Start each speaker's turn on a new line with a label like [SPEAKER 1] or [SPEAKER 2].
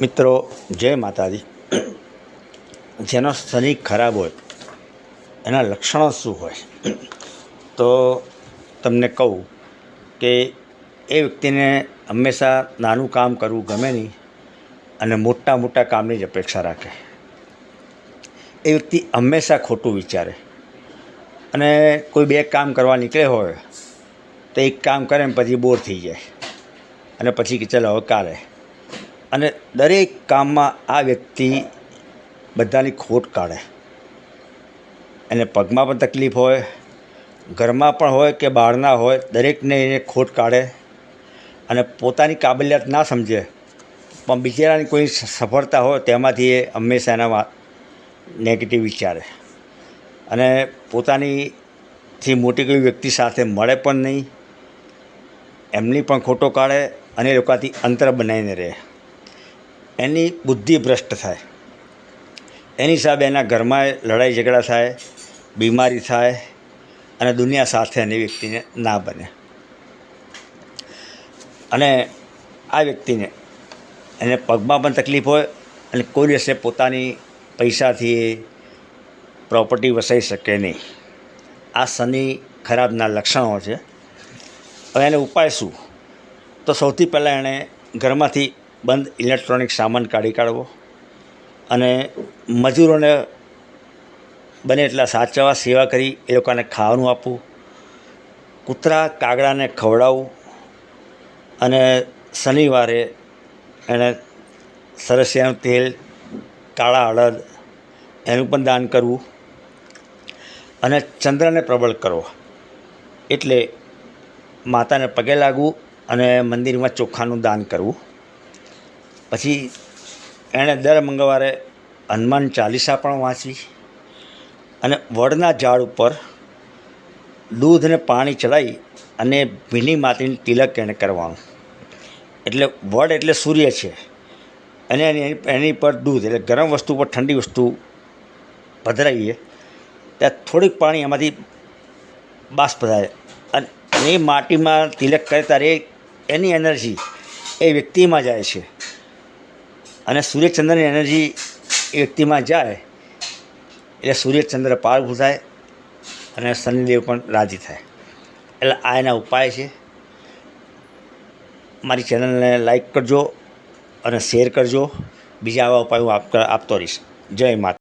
[SPEAKER 1] મિત્રો, જય માતાજી. જેનો શનિ ખરાબ હોય, એના લક્ષણો શું હોય? તો તમને કહું કે એ વ્યક્તિને હંમેશા નાનું કામ કરવું ગમે નહીં અને મોટા મોટા કામની જ અપેક્ષા રાખે. એ વ્યક્તિ હંમેશા ખોટું વિચારે અને કોઈ બે કામ કરવા નીકળે હોય, તો એક કામ કરે ને પછી બોર થઈ જાય અને પછી કે ચાલો હવે કાલે અને દરેક કામમાં આ વ્યક્તિ બધાની ખોટ કાઢે. એને પગમાં પણ તકલીફ હોય, ઘરમાં પણ હોય કે બહારના હોય, દરેકને એને ખોટ કાઢે અને પોતાની કાબલિયત ના સમજે. પણ બિચારાની કોઈ સફળતા હોય તેમાંથી એ હંમેશા એના નેગેટિવ વિચારે. અને પોતાનીથી મોટી કોઈ વ્યક્તિ સાથે મળે પણ નહીં, એમની પણ ખોટો કાઢે અને એ લોકોથી અંતર બનાવીને રહે. એની બુદ્ધિ ભ્રષ્ટ થાય. એની હિસાબે એના ઘરમાં લડાઈ ઝઘડા થાય, બીમારી થાય અને દુનિયા સાથે એની વ્યક્તિને ના બને. અને આ વ્યક્તિને એને પગમાં પણ તકલીફ હોય અને કોઈ દિવસે પોતાની પૈસાથી પ્રોપર્ટી વસાઈ શકે નહીં. આ શનિ ખરાબના લક્ષણો છે. હવે એને ઉપાય શું? તો સૌથી પહેલાં એણે ઘરમાંથી બંધ ઇલેક્ટ્રોનિક સામાન કાઢી કાઢવો અને મજૂરોને બને એટલા સાચવવા સેવા કરી એ લોકોને ખાવાનું આપવું, કૂતરા કાગડાને ખવડાવવું અને શનિવારે એણે સરસિયાનું તેલ, કાળા અડદ એનું પણ દાન કરવું અને ચંદ્રને પ્રબળ કરવો. એટલે માતાને પગે લાગવું અને મંદિરમાં ચોખાનું દાન કરવું. પછી એણે દર મંગળવારે હનુમાન ચાલીસા પણ વાંચવી અને વડના ઝાડ ઉપર દૂધ અને પાણી ચડાવી અને ભીની માટીની તિલક એણે કરવાનું. એટલે વડ એટલે સૂર્ય છે. અને એની એની પર દૂધ એટલે ગરમ વસ્તુ પર ઠંડી વસ્તુ પધરાવીએ ત્યાં થોડીક પાણી એમાંથી બાષ્પ થાય. અને એ માટીમાં તિલક કરે ત્યારે એની એનર્જી એ વ્યક્તિમાં જાય છે. અને સૂર્યચંદ્રની એનર્જી વ્યક્તિમાં જાય, એટલે સૂર્યચંદ્ર પાવરફુલ થાય અને શનિદેવ પણ રાજી થાય. એટલે આ એના ઉપાય છે. મારી ચેનલને લાઈક કરજો અને શેર કરજો. બીજા આવા ઉપાય હું આપ આપતો રહીશ. જય માતા